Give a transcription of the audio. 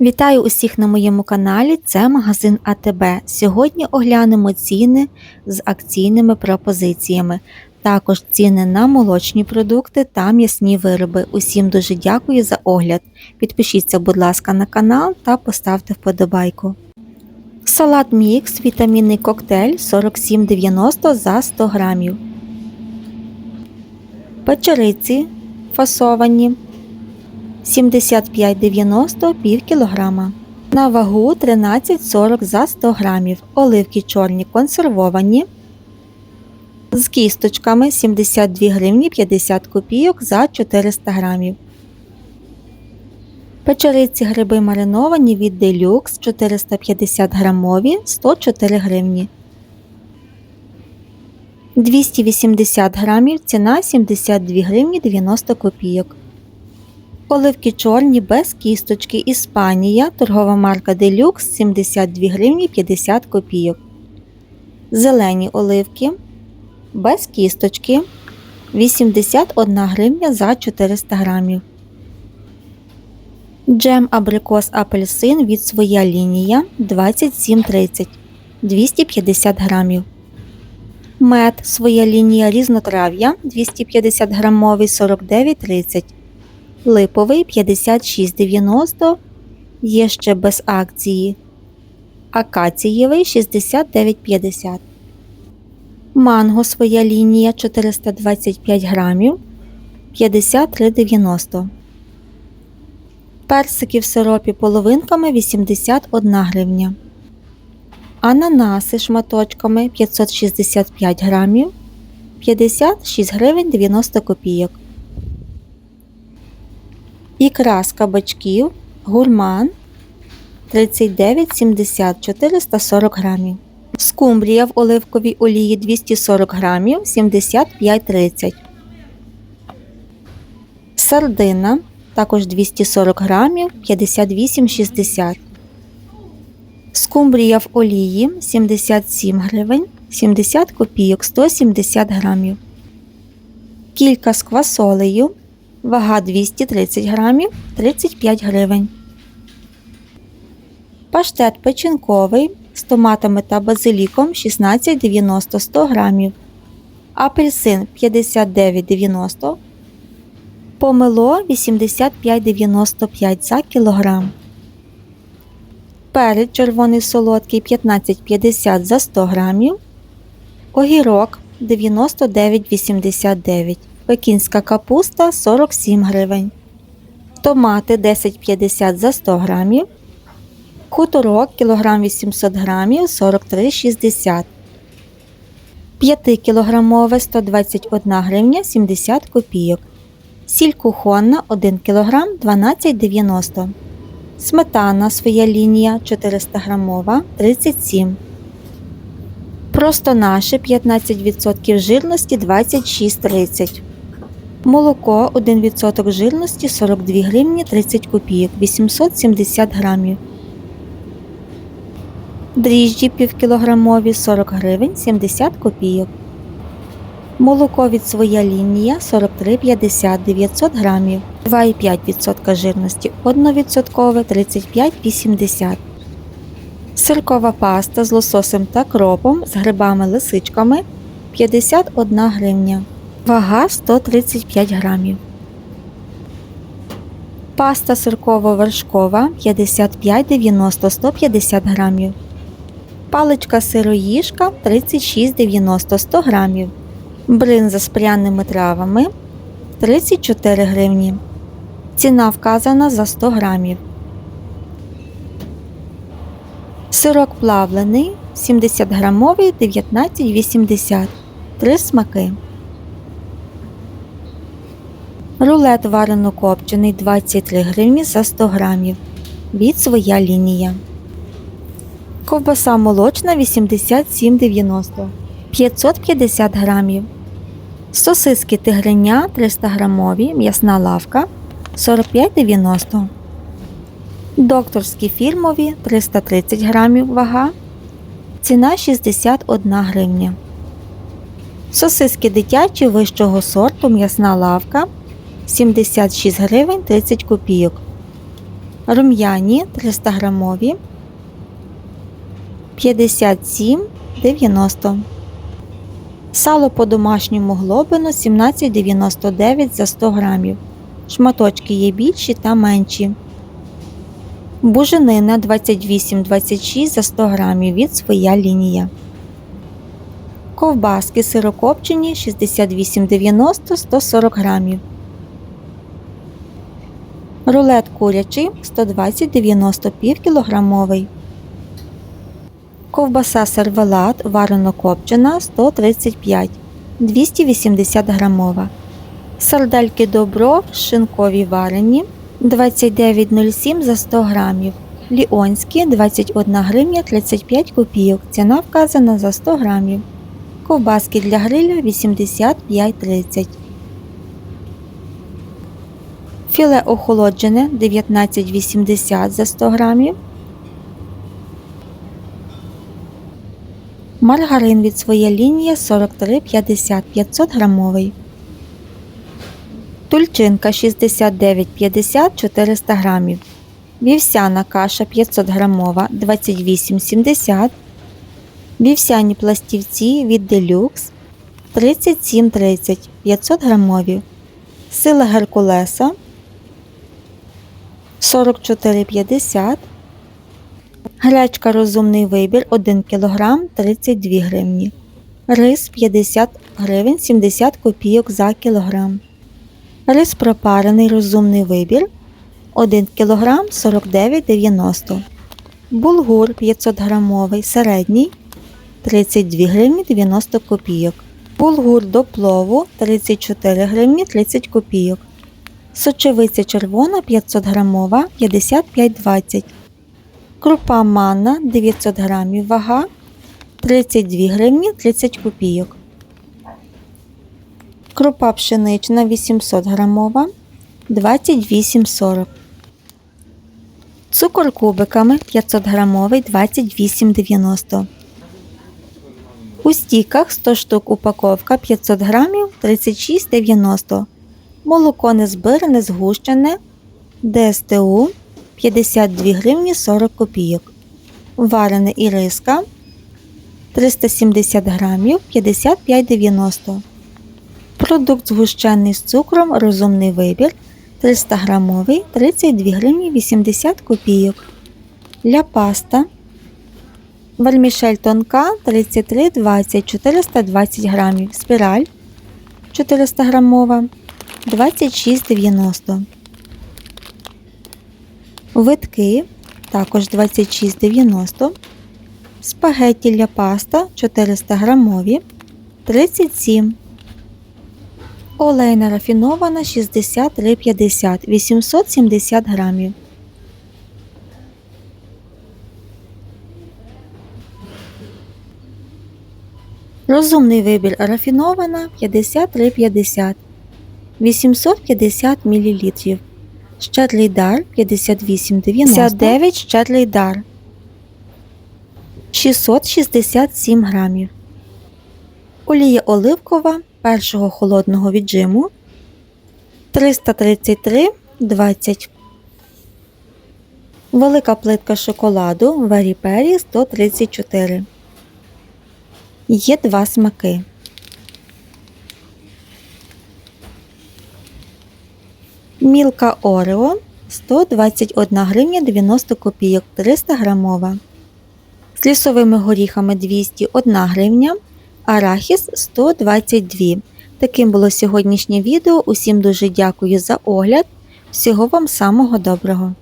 Вітаю усіх на моєму каналі. Це магазин АТБ. Сьогодні оглянемо ціни з акційними пропозиціями. Також ціни на молочні продукти та м'ясні вироби. Усім дуже дякую за огляд. Підпишіться, будь ласка, на канал та поставте вподобайку. Салат мікс, вітамінний коктейль 47,90 за 100 грамів. Печериці фасовані 75,90 пів кілограма. На вагу 13,40 за 100 грамів. Оливки чорні консервовані. З кісточками 72 гривні 50 копійок за 400 грамів. Печериці гриби мариновані від Deluxe 450 грамові 104 гривні. 280 грамів ціна 72 гривні 90 копійок. Оливки чорні без кісточки Іспанія, торгова марка Deluxe 72 гривні 50 копійок. Зелені оливки без кісточки 81 гривня за 400 грамів. Джем абрикос апельсин від своя лінія 27,30 250 грамів. Мед своя лінія різнотрав'я 250 грамовий 49,30 липовий 56,90 є ще без акції. Акацієвий 69,50. Манго своя лінія 425 грамів 53,90. Персики в сиропі половинками 81 гривня. Ананаси шматочками 565 грамів 56 гривень 90 копійок. Ікра з кабачків гурман 39,70 440 грамів. Скумбрія в оливковій олії 240 грамів 75,30. Сардина також 240 грамів 58,60. Скумбрія в олії 77 гривень 70 копійок 170 грамів. Кілька з квасолею Вага 230 грамів 35 гривень. Паштет печінковий з томатами та базиліком 16,90 100 грамів. Апельсин 59,90. Помело 85,95 за кілограм. Перець червоний солодкий 15,50 за 100 грамів. Огірок 99,89 Пекінська капуста 47 гривень. Томати 10,50 за 100 грамів. Хуторок кілограм 800 грамів 43,60 5 кілограмове 121 гривня 70 копійок. Сіль кухонна 1 кг 12,90 Сметана своя лінія 400 грамова 37 Просто наше 15% жирності 26,30 Молоко 1% жирності 42 гривні 30 копійок 870 грамів. Дріжджі півкілограмові 40 гривень 70 копійок. Молоко від своя лінія 43,50 900 грамів 2,5% жирності 1% 35,80 Сиркова паста з лососем та кропом з грибами-лисичками 51 гривня. Вага 135 грамів. Паста сирково-вершкова 55,90 150 грамів. Паличка сироїжка 36,90 100 грамів. Бринза з пряними травами 34 гривні. Ціна вказана за 100 грамів. Сирок плавлений 70 грамовий 19,80 Три смаки. Рулет варено копчений 23 гривні за 100 грамів. Від своя лінія. Ковбаса молочна 87,90 550 грамів. Сосиски тигриня 300 грамові. М'ясна лавка 45,90 Докторські фірмові 330 грамів вага. Ціна 61 гривня. Сосиски дитячі вищого сорту м'ясна лавка 76 гривень 30 копійок. рум'яні 300 грамові 57,90. Сало по домашньому глобину 17,99 за 100 грамів. Шматочки є більші та менші. Буженина 28,26 за 100 грамів від своя лінія. Ковбаски сирокопчені 68,90 140 грамів. Рулет курячий 120,90 півкілограмовий. Ковбаса сервелат варено копчена 135 280 грамова. Сардельки добров шинкові варені 29,07 за 100 грамів. Ліонські 21 гривня 35 копійок. Ціна вказана за 100 грамів. Ковбаски для гриля 85,30. Філе охолоджене 19,80 за 100 грамів. Маргарин від своя лінія 43,50 500 грамовий. Тульчинка 69,50 400 грамів. Вівсяна каша 500 грамова 28,70. Вівсяні пластівці від Делюкс 37,30 500 грамові. Сила Геркулеса 44,50. Гречка розумний вибір 1 кг 32 гривні. Рис 50 гривень 70 копійок за кілограм. Рис пропарений розумний вибір 1 кг 49,90. Булгур 500 грамовий середній 32 гривні 90 копійок. Булгур до плову 34 гривні 30 копійок. Сочевиця червона 500 грамова 55,20. Крупа манна 900 грамів вага 32 гривні 30 копійок. Крупа пшенична 800 грамова 28,40. Цукор кубиками 500 грамовий 28,90. У стіках 100 штук упаковка 500 грамів 36,90. Молоко незбирене згущене ДСТУ 52 гривні 40 копійок. Варене іриска 370 грамів 55,90. Продукт згущений з цукром розумний вибір 300 грамовий 32 гривні 80 копійок. Ля паста Вальмішель тонка 33,20 420 грамів. Спіраль 400 грамова 26,90. Витки також 26,90. Спагетті для паста 400 грамові 37. Олейна рафінована 63,50 870 грамів. Розумний вибір рафінована 53,50 850 мл. Щедрий дар 58,90 59 щедрий дар 667 грамів. Олія оливкова першого холодного віджиму 333,20 Велика плитка шоколаду Very Perry 134 Є два смаки. Мілка Орео 121 гривня 90 копійок 300 грамова. З лісовими горіхами 201 гривня, арахіс 122. Таким було сьогоднішнє відео. Усім дуже дякую за огляд. Всього вам самого доброго!